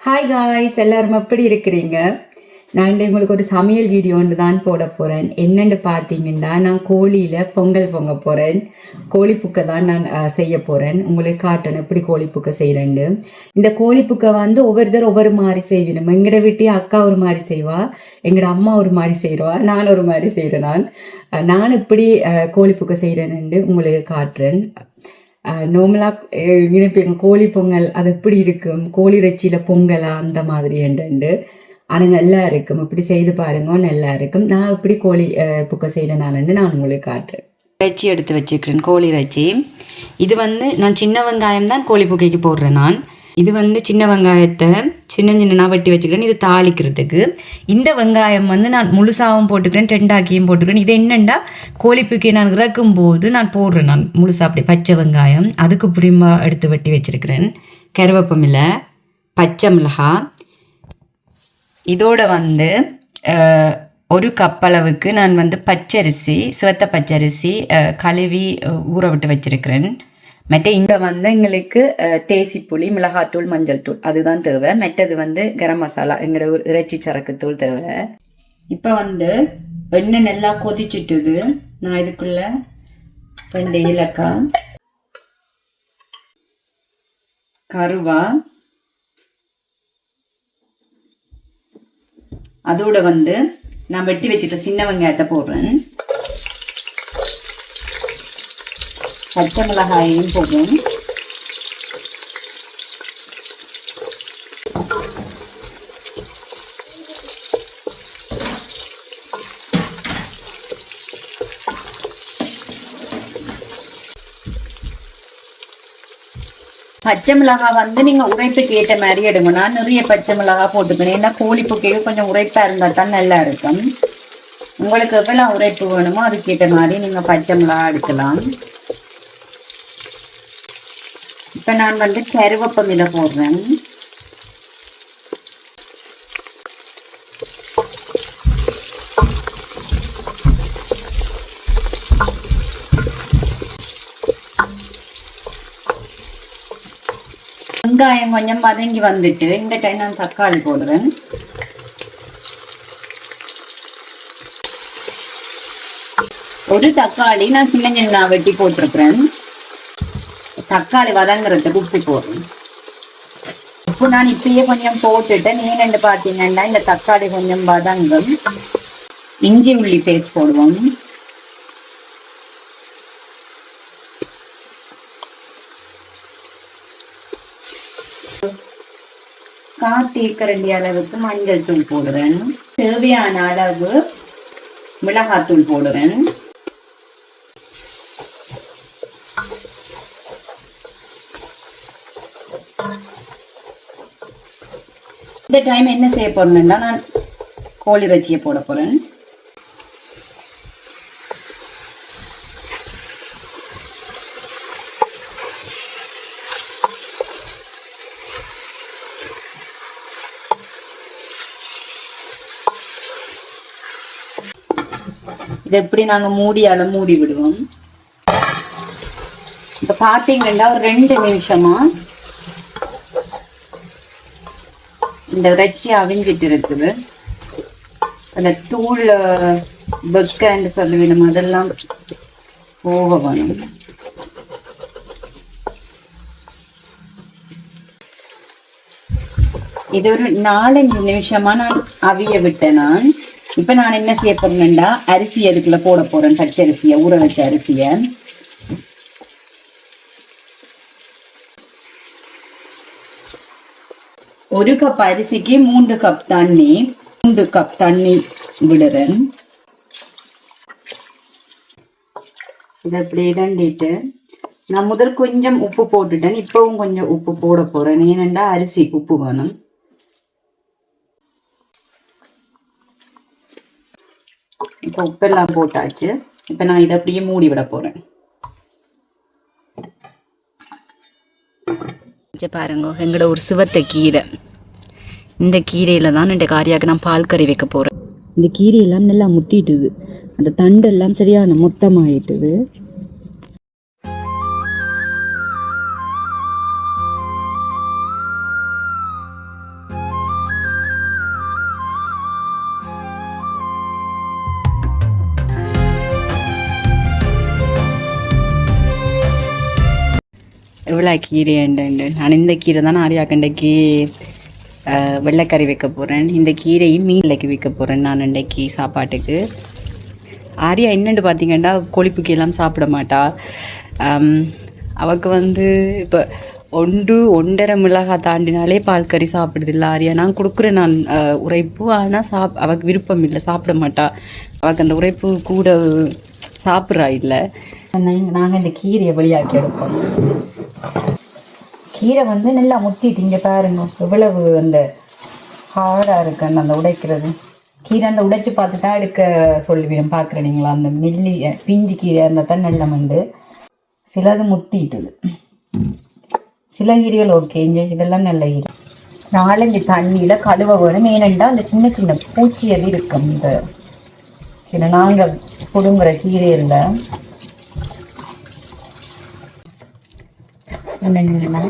Hi guys எல்லாரும் எப்படி இருக்கிறீங்க? நான் உங்களுக்கு ஒரு சமையல் வீடியோ ஒன்று தான் போட போகிறேன் என்னென்னு பார்த்தீங்கன்னா நான் கோழியில் பொங்கல் பொங்க போகிறேன் கோழிப்புக்கை தான் நான் செய்ய போகிறேன் உங்களுக்கு காட்டணும் எப்படி கோழிப்புக்கை செய்கிறேன்னு இந்த கோழிப்புக்கை வந்து ஒவ்வொருத்தர் ஒவ்வொரு மாதிரி செய்வினோம் எங்கட வீட்டையும் அக்கா ஒரு மாதிரி செய்வா எங்களோட அம்மா ஒரு மாதிரி செய்கிறவா நான் ஒரு மாதிரி செய்கிறேன் நான். நான் எப்படி கோழிப்புக்கை செய்கிறேன்னு உங்களுக்கு காட்டுறேன். நார்மலாக நினைப்பீங்க கோழி பொங்கல் அது எப்படி இருக்கும்? கோழி இறைச்சியில் பொங்கலா? அந்த மாதிரி என்று ஆனால் நல்லா இருக்கும். இப்படி செய்து பாருங்க நல்லா இருக்கும். நான் இப்படி கோழி புக்க புக்கை செய்கிறேனான்னு நான் உங்களுக்கு காட்டுறேன். இறைச்சி எடுத்து வச்சுக்கிறேன் கோழி இறைச்சி. இது வந்து நான் சின்ன வெங்காயம் தான் கோழி புக்கைக்கு போடுறேன் நான். இது வந்து சின்ன வெங்காயத்தை சின்ன சின்னனாக வெட்டி வச்சுக்கிறேன் இது தாளிக்கிறதுக்கு. இந்த வெங்காயம் வந்து நான் முழுசாவும் போட்டுக்கிறேன் டெண்டாக்கியும் போட்டுக்கிறேன். இது என்னென்னா கோழிப்புக்கை நான் இறக்கும் போது நான் போடுறேன் நான் முழுசா அப்படி பச்சை வெங்காயம். அதுக்கு புரிமா எடுத்து வெட்டி வச்சிருக்கிறேன். கருவேப்பமில்லை பச்சை மிளகா இதோட வந்து ஒரு கப்பளவுக்கு நான் வந்து பச்சரிசி சிவத்த பச்சரிசி கழுவி ஊற விட்டு வச்சிருக்கிறேன். மற்ற இந்த வந்து எங்களுக்கு தேசி தேசிப்புளி மிளகாத்தூள் மஞ்சள் தூள். அதுதான் தேவை. மற்றது வந்து கரம் மசாலா எங்களோட ஒரு இறைச்சி சரக்கு தூள் தேவை. இப்போ வந்து எண்ணெய் நல்லா கொதிச்சிட்டுது. நான் இதுக்குள்ள ரெண்டு ஏலக்காய் கருவா அதோட வந்து நான் வெட்டி வச்சுட்டு சின்ன வெங்காயத்தை போடுறேன். பச்சை மிளகாயையும் போடுறேன் பச்சை மிளகாய் வந்து நீங்க உரைப்புக்கு ஏற்ற மாதிரி எடுங்க. நான் நிறைய பச்சை மிளகாய் போட்டுக்கணும் ஏன்னா கோழிப்புக்கையும் கொஞ்சம் உரைப்பா இருந்தா தான் நல்லா இருக்கும். உங்களுக்கு எவ்வளவு உரைப்பு வேணுமோ அதுக்கேற்ற மாதிரி நீங்க பச்சை மிளகாய் எடுக்கலாம். இப்போ நான் வந்து கருவேப்பமில போடுறேன். வெங்காயம் கொஞ்சம் வதங்கி வந்துட்டு இந்த டைம் நான் தக்காளி போடுறேன். ஒரு தக்காளி நான் சின்ன சின்ன வெட்டி போட்டிருக்கிறேன். தக்காளி வதங்குறதுக்கு உப்பு போடுறேன் உப்பு நான் இப்பயே கொஞ்சம் போட்டுட்டேன் ஏன்னு பார்த்தீங்கன்னா இந்த தக்காளி கொஞ்சம் வதங்கும் இஞ்சி உள்ளி பேஸ்ட் போடுவோம் காத்தீக்கரண்டி அளவுக்கு மஞ்சள் தூள் போடுறேன் தேவையான அளவு மிளகாத்தூள் போடுறேன் இந்த டைம் என்ன செய்ய போறேன்னா நான் கோழி இறைச்சியை போட போறேன். இதை எப்படி நாங்கள் மூடியால் மூடி விடுவோம். இப்போ பார்த்தீங்கன்னா ஒரு ரெண்டு நிமிஷமா இந்த இறைச்சி அவிஞ்சிட்டு இருக்குது அந்த தூள் பெக்கன்னு சொல்லுவிடும் அதெல்லாம் போக வேணும். இது ஒரு நாலஞ்சு நிமிஷமா நான் அவிய விட்டேன் நான். இப்ப நான் என்ன செய்ய போறேன்டா அரிசி அதுக்குள்ள போட போறேன் பச்சரிசியை ஊற வச்ச அரிசியை. ஒரு கப் அரிசிக்கு மூன்று கப் தண்ணி மூன்று கப் தண்ணி விடுறேன். இதை அப்படி இடண்டிட்டு நான் முதல் கொஞ்சம் உப்பு போட்டுட்டேன் இப்பவும் கொஞ்சம் உப்பு போட போறேன். ஏனெண்டா அரிசி உப்பு வேணும். இப்போ உப்பெல்லாம் போட்டாச்சு. இப்போ நான் இதை அப்படியே மூடி விட போறேன். இங்க பாருங்க. எங்களோட ஒரு சிவத்த கீரை. இந்த கீரையில் தான் இந்த காரியாக நான் பால் கறி வைக்க போகிறேன் இந்த கீரையெல்லாம் நல்லா முத்திட்டுது. அந்த தண்டெல்லாம் சரியான மொத்தமாகிட்டுது எவ்வளோ கீரை உண்டு நான் இந்த கீரை தான் ஆரியாக்கண்டைக்கு வெள்ளைக்கறி வைக்க போகிறேன் இந்த கீரையும் மீன் விலைக்கு வைக்க போகிறேன் நான் இன்றைக்கு சாப்பாட்டுக்கு. ஆரியா என்னென்னு பார்த்தீங்கன்னா கொழுப்புக்கு எல்லாம் சாப்பிட மாட்டா. அவக்கு வந்து இப்போ ஒன்று ஒன்றரை மிளகாய் தாண்டினாலே பால் கறி சாப்பிடுதில்ல ஆரியா. நான் கொடுக்குறேன் நான் உரைப்பு. ஆனால் சாப் அவக்கு விருப்பம் இல்லை சாப்பிட மாட்டா. அவக்கு அந்த உரைப்பு கூட சாப்பிட்றா இல்லை. நாங்கள் இந்த கீரையை வழியாக்கி எடுப்போம். கீரை வந்து நல்லா முத்திட்டு இங்கே பாருங்க. எவ்வளவு அந்த ஹார்டாக இருக்கு அந்த அந்த உடைக்கிறது. கீரை அந்த உடைச்சி பார்த்து தான் எடுக்க சொல்லிவிடும் பார்க்குறீங்களா அந்த மில்லி பிஞ்சு கீரை அந்த தான் நல்ல மண்டு சிலது முத்திட்டுது. சில கீரைகள் ஓகே இங்கே இதெல்லாம் நல்ல கீரை. நாலஞ்சு தண்ணியில் கழுவ வேணும். ஏனெண்டா அந்த சின்ன சின்ன பூச்சி எது இருக்கும். இந்த சில நாங்கள் பிடுங்குற கீரையில் சொன்னீங்கன்னா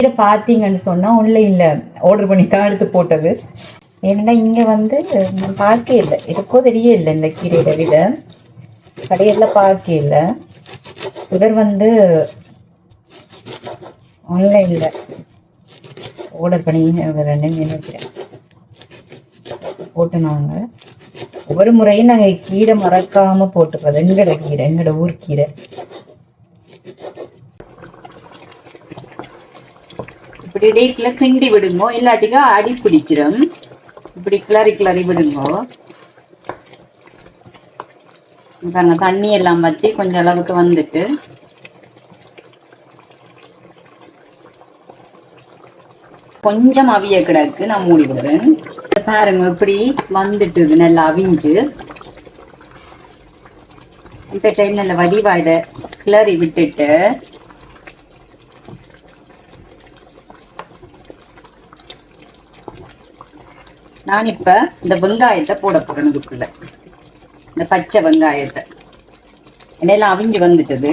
இதை பார்த்தீங்கன்னு சொன்னால் ஆன்லைனில் ஆர்டர் பண்ணி தான் எடுத்து போட்டது. ஏன்னா இங்கே வந்து நான் பார்க்க இல்லை. இருக்கோ தெரிய இல்லை இந்த கீரையை விட. கடையில் பார்க்க இவர் வந்து ஆன்லைனில் ஆர்டர் பண்ணி வரேன்னு நினைக்கிறேன் போட்டுனாங்க. ஒவ்வொரு முறையும் நாங்கள் கீரை மறக்காமல் போட்டுக்கிறது எங்களோட கீரை எங்களோட ஊர் கீரை? இப்படி டேட்ல கிண்டி விடுங்கோ. இல்லாட்டிக்கா அடி பிடிச்சிடும் இப்படி கிளறி கிளறி விடுங்கோ. பாருங்க தண்ணி எல்லாம் பற்றி கொஞ்சம் அளவுக்கு வந்துட்டு கொஞ்சம் அவிய கிடக்கு நான் மூடி விடுறேன். பாருங்க இப்படி வந்துட்டுது நல்லா அவிஞ்சு. இந்த டைம் நல்ல வடிவா இதை கிளறி விட்டுட்டு நான் இப்ப இந்த வெங்காயத்தை போட போறேன் இதுக்குள்ள. இந்த பச்சை வெங்காயத்தை. இடையில அவிஞ்சு வந்துட்டது.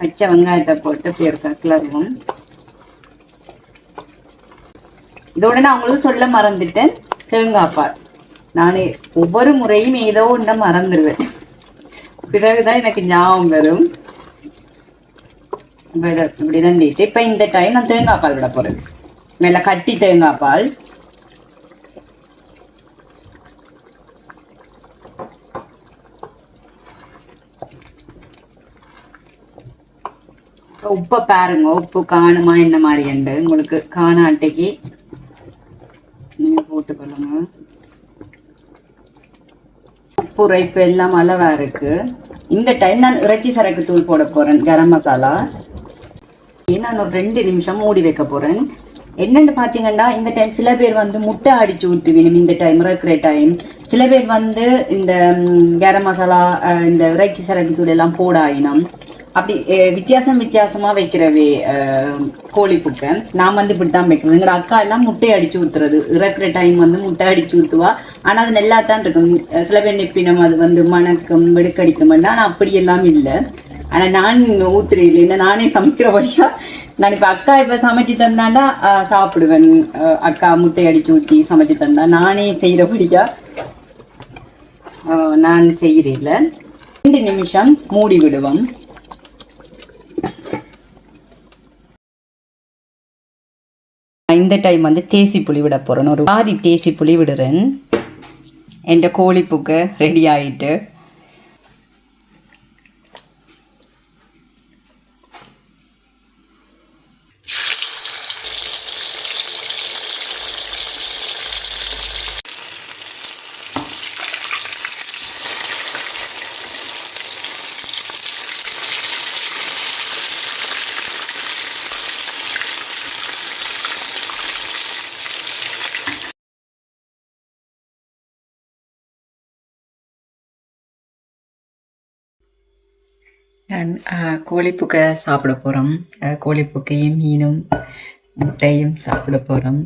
பச்சை வெங்காயத்தை போட்டு பேருக்கா கிளறுவோம் இதோட நான் சொல்ல மறந்துட்டேன். தேங்காய் பால். நான் ஒவ்வொரு முறையும் ஏதோ ஒன்றை மறந்துடுவேன் பிறகுதான் எனக்கு ஞாபகம் வரும். இப்ப இதை இப்படி தண்டிட்டு இப்போ இந்த டைம் நான் தேங்காய் பால் விட போகிறேன் மேல கட்டி தேங்காய் பால். உப்பை பாருங்க உப்பு காணுமா என்ன மாதிரி உண்டு உங்களுக்கு காண அட்டைக்கு நீங்க போட்டுக்கொள்ளுங்க உப்பு உரைப்பு எல்லாம் அளவா இருக்கு. இந்த டைம் நான் இறைச்சி சரக்கு தூள் போட போறேன் கரம் மசாலா. நான் ஒரு ரெண்டு நிமிஷம் மூடி வைக்க போறேன். என்னன்னு பாத்தீங்கன்னா இந்த டைம் சில பேர் வந்து முட்டை அடிச்சு ஊத்துவினும் இந்த டைம் இருக்கிற டைம் சில பேர் வந்து இந்த கரம் மசாலா இந்த இறைச்சி சரக்கு தூள் எல்லாம் போட ஆயினம் அப்படி வித்தியாசம் வித்தியாசமா வைக்கிறவே கோழி புக்கன் நான் வந்து இப்படித்தான் வைக்கிறது. எங்களோட அக்கா எல்லாம் முட்டை அடிச்சு ஊத்துறது. இறக்குற டைம் வந்து முட்டை அடிச்சு ஊத்துவா. ஆனா அது நல்லா தான் இருக்கும். சில பேர் நிப்பினம் அது வந்து மணக்கும் வெடுக்கடிக்கும் ஆனால் அப்படி எல்லாம் இல்லை. ஆனா நான் ஊத்துறேன் இல்லைன்னா நானே சமைக்கிறபடியா நான் இப்ப அக்கா இப்ப சமைச்சு தந்தாண்டா சாப்பிடுவேன். அக்கா முட்டை அடிச்சு ஊத்தி சமைச்சு தந்தா நானே செய்யறபடியா ஆஹ், நான் செய்யறேன்ல ரெண்டு நிமிஷம் மூடி விடுவோம். இந்த டைம் வந்து தேசி புளி விட போகிறேன் ஒரு பாதி தேசி புளி விடுறேன். என் கோழிப்புக்கு ரெடி ஆகிட்டு நான் uh, கோழிப்புக்கை சாப்பிட போகிறோம் uh, கோழிப்புக்கையும் மீனும் முட்டையும் சாப்பிட போகிறோம்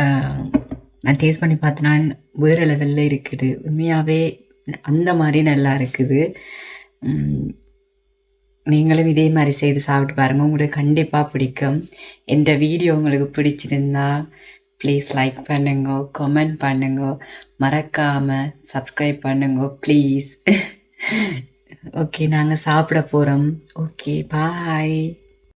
uh, நான் டேஸ்ட் பண்ணி பார்த்தேன்னா வேறு லெவலில் இருக்குது. உண்மையாகவே அந்த மாதிரி நல்லா இருக்குது. நீங்களும் இதே மாதிரி செய்து சாப்பிட்டு பாருங்கள் உங்களுக்கு கண்டிப்பாக பிடிக்கும். என்ற வீடியோ உங்களுக்கு பிடிச்சிருந்தா ப்ளீஸ் லைக் பண்ணுங்க கமெண்ட் பண்ணுங்க. மறக்காமல் சப்ஸ்கிரைப் பண்ணுங்க ப்ளீஸ் ஓகே நாங்கள் சாப்பிட போகிறோம் ஓகே பாய்